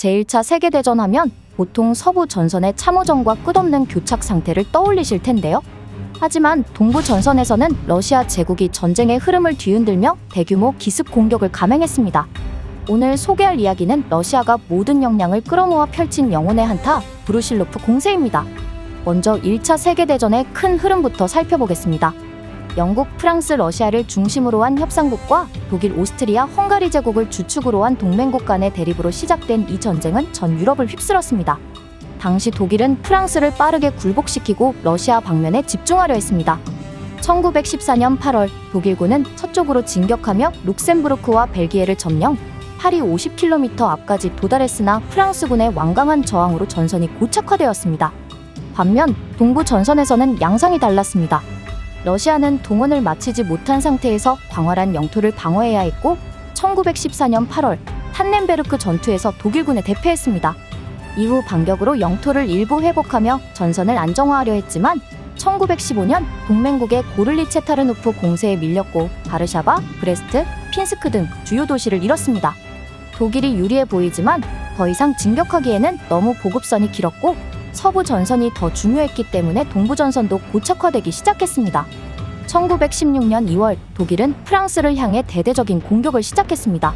제1차 세계대전 하면 보통 서부 전선의 참호전과 끝없는 교착 상태를 떠올리실 텐데요. 하지만 동부 전선에서는 러시아 제국이 전쟁의 흐름을 뒤흔들며 대규모 기습 공격을 감행했습니다. 오늘 소개할 이야기는 러시아가 모든 역량을 끌어모아 펼친 영혼의 한타 브루실로프 공세입니다. 먼저 1차 세계대전의 큰 흐름부터 살펴보겠습니다. 영국, 프랑스, 러시아를 중심으로 한 협상국과 독일, 오스트리아, 헝가리 제국을 주축으로 한 동맹국 간의 대립으로 시작된 이 전쟁은 전 유럽을 휩쓸었습니다. 당시 독일은 프랑스를 빠르게 굴복시키고 러시아 방면에 집중하려 했습니다. 1914년 8월 독일군은 서쪽으로 진격하며 룩셈부르크와 벨기에를 점령, 파리 50km 앞까지 도달했으나 프랑스군의 완강한 저항으로 전선이 고착화되었습니다. 반면 동부 전선에서는 양상이 달랐습니다. 러시아는 동원을 마치지 못한 상태에서 광활한 영토를 방어해야 했고 1914년 8월 탄넨베르크 전투에서 독일군에 대패했습니다. 이후 반격으로 영토를 일부 회복하며 전선을 안정화하려 했지만 1915년 동맹국의 고를리 체타르노프 공세에 밀렸고 바르샤바, 브레스트, 핀스크 등 주요 도시를 잃었습니다. 독일이 유리해 보이지만 더 이상 진격하기에는 너무 보급선이 길었고 서부 전선이 더 중요했기 때문에 동부 전선도 고착화되기 시작했습니다. 1916년 2월 독일은 프랑스를 향해 대대적인 공격을 시작했습니다.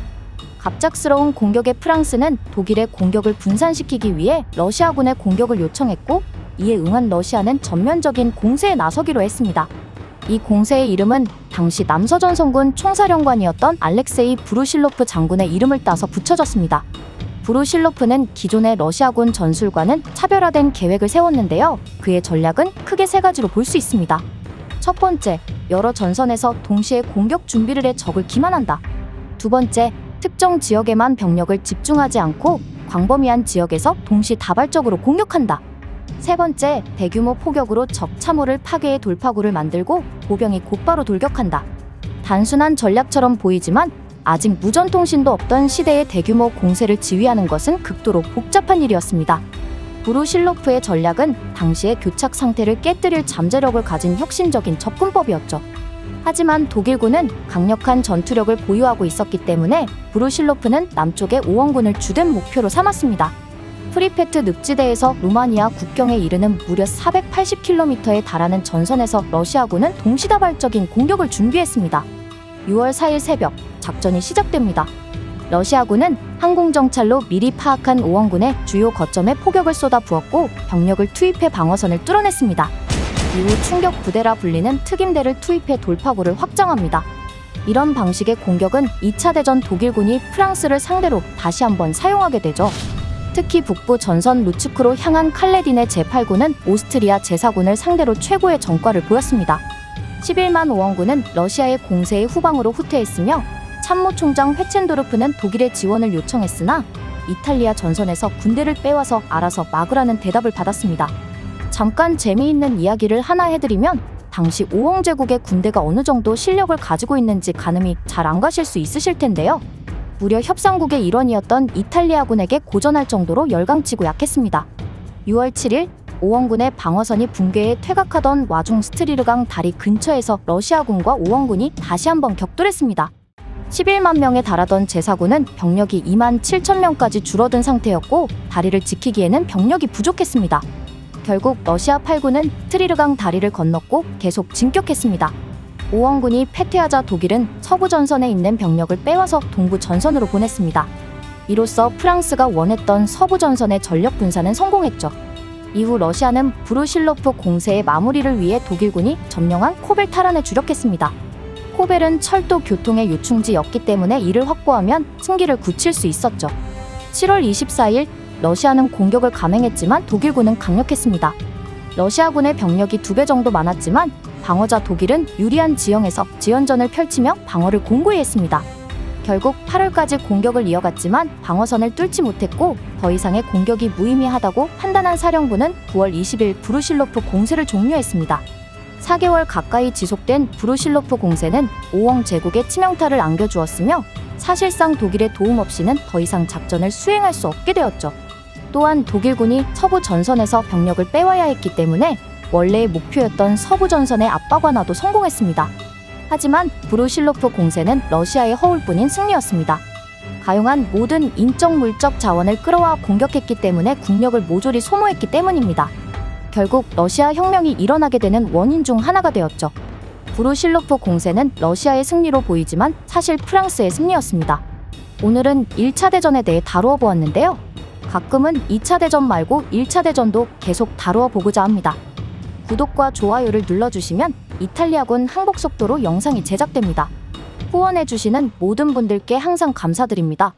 갑작스러운 공격에 프랑스는 독일의 공격을 분산시키기 위해 러시아군의 공격을 요청했고 이에 응한 러시아는 전면적인 공세에 나서기로 했습니다. 이 공세의 이름은 당시 남서전선군 총사령관이었던 알렉세이 브루실로프 장군의 이름을 따서 붙여졌습니다. 브루실로프는 기존의 러시아군 전술과는 차별화된 계획을 세웠는데요. 그의 전략은 크게 세 가지로 볼 수 있습니다. 첫 번째, 여러 전선에서 동시에 공격 준비를 해 적을 기만한다. 두 번째, 특정 지역에만 병력을 집중하지 않고 광범위한 지역에서 동시다발적으로 공격한다. 세 번째, 대규모 포격으로 적 참호를 파괴해 돌파구를 만들고 보병이 곧바로 돌격한다. 단순한 전략처럼 보이지만 아직 무전통신도 없던 시대의 대규모 공세를 지휘하는 것은 극도로 복잡한 일이었습니다. 브루실로프의 전략은 당시의 교착 상태를 깨뜨릴 잠재력을 가진 혁신적인 접근법이었죠. 하지만 독일군은 강력한 전투력을 보유하고 있었기 때문에 브루실로프는 남쪽의 오원군을 주된 목표로 삼았습니다. 프리페트 늪지대에서 루마니아 국경에 이르는 무려 480km에 달하는 전선에서 러시아군은 동시다발적인 공격을 준비했습니다. 6월 4일 새벽 작전이 시작됩니다. 러시아군은 항공정찰로 미리 파악한 오원군의 주요 거점에 포격을 쏟아부었고 병력을 투입해 방어선을 뚫어냈습니다. 이후 충격 부대라 불리는 특임대를 투입해 돌파구를 확장합니다. 이런 방식의 공격은 2차 대전 독일군이 프랑스를 상대로 다시 한번 사용하게 되죠. 특히 북부 전선 루츠크로 향한 칼레딘의 제8군은 오스트리아 제4군을 상대로 최고의 전과를 보였습니다. 11만 오원군은 러시아의 공세에 후방으로 후퇴했으며 참모총장 회첸도르프는 독일의 지원을 요청했으나 이탈리아 전선에서 군대를 빼와서 알아서 막으라는 대답을 받았습니다. 잠깐 재미있는 이야기를 하나 해드리면 당시 오홍제국의 군대가 어느 정도 실력을 가지고 있는지 가늠이 잘 안 가실 수 있으실 텐데요. 무려 협상국의 일원이었던 이탈리아군에게 고전할 정도로 열강치고 약했습니다. 6월 7일 오원군의 방어선이 붕괴해 퇴각하던 와중 스트리르강 다리 근처에서 러시아군과 오원군이 다시 한번 격돌했습니다. 11만 명에 달하던 제4군은 병력이 2만 7천 명까지 줄어든 상태였고 다리를 지키기에는 병력이 부족했습니다. 결국 러시아 8군은 트리르강 다리를 건넜고 계속 진격했습니다. 오원군이 패퇴하자 독일은 서부 전선에 있는 병력을 빼와서 동부 전선으로 보냈습니다. 이로써 프랑스가 원했던 서부 전선의 전력 분산은 성공했죠. 이후 러시아는 브루실로프 공세의 마무리를 위해 독일군이 점령한 코벨 탈환에 주력했습니다. 코벨은 철도 교통의 요충지였기 때문에 이를 확보하면 승기를 굳힐 수 있었죠. 7월 24일 러시아는 공격을 감행했지만 독일군은 강력했습니다. 러시아군의 병력이 두 배 정도 많았지만 방어자 독일은 유리한 지형에서 지연전을 펼치며 방어를 공고히 했습니다. 결국 8월까지 공격을 이어갔지만 방어선을 뚫지 못했고 더 이상의 공격이 무의미하다고 판단한 사령부는 9월 20일 브루실로프 공세를 종료했습니다. 4개월 가까이 지속된 브루실로프 공세는 오엉 제국의 치명타를 안겨주었으며 사실상 독일의 도움 없이는 더 이상 작전을 수행할 수 없게 되었죠. 또한 독일군이 서부 전선에서 병력을 빼와야 했기 때문에 원래의 목표였던 서부 전선의 압박 완화도 성공했습니다. 하지만 브루실로프 공세는 러시아의 허울뿐인 승리였습니다. 가용한 모든 인적 물적 자원을 끌어와 공격했기 때문에 국력을 모조리 소모했기 때문입니다. 결국 러시아 혁명이 일어나게 되는 원인 중 하나가 되었죠. 브루실로프 공세는 러시아의 승리로 보이지만 사실 프랑스의 승리였습니다. 오늘은 1차 대전에 대해 다루어 보았는데요. 가끔은 2차 대전 말고 1차 대전도 계속 다루어 보고자 합니다. 구독과 좋아요를 눌러주시면 이탈리아군 항복 속도로 영상이 제작됩니다. 후원해주시는 모든 분들께 항상 감사드립니다.